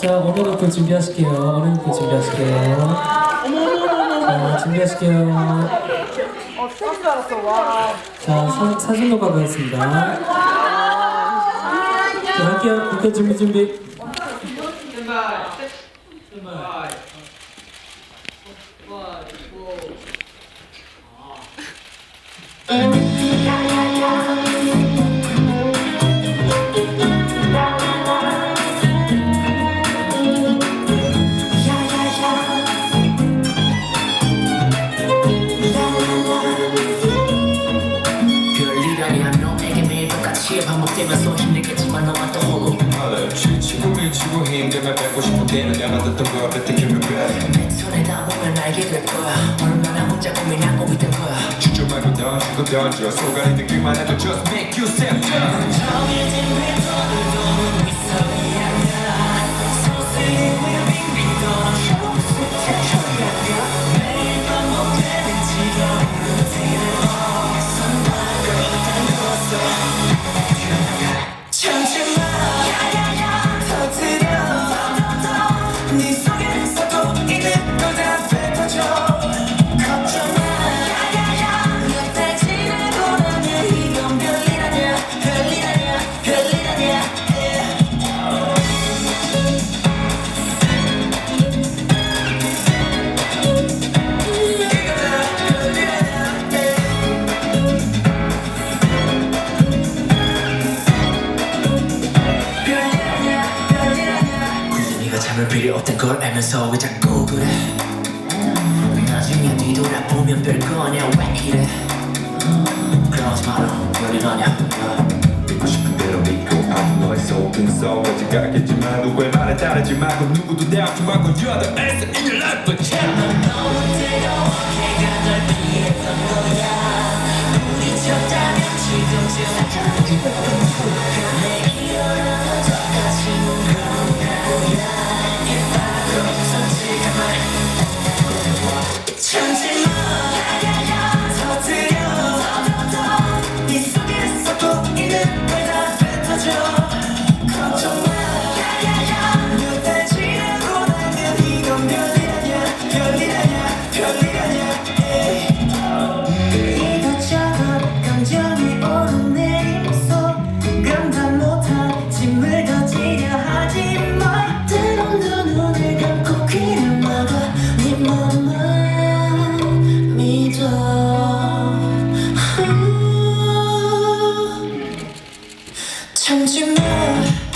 자, 오늘은 또 준비하실게요. 오늘은 또 준비하실게요. 자, 준비하실게요. 자, 사, 사진 녹화 가겠습니다. 자, 할게요. 일단 준비, 준비. 별 매일 똑같이 반복 되면서 힘들겠지만 너만 떠오고 치고 밀치고 힘들면 뺏고 싶은 때는 내가 듣던 거 뱉으면 돼. 내 손에 닿으면 알게 될 거야. 얼마나 혼자 고민하고 있던 거야. 주저 말고 던지고 던져 소갈이 듣기만 해도 just make you step down 정해진 패턴을 도는 잠을 필요 없던 걸 알면서 왜 자꾸 그래. 나중에 뒤돌아보면 별거 아니야 왜 이래? 그러지 마라. 별일 아니야. 믿고 싶은 대로 믿고 아무 너의 속은 썩어지 가겠지만 누구의 말에 따르지 말고 누구도 내 앞에 막고 You're the best in your life but yeah. 너무 뜨거워. 내가 널 피했던 거야 time to move.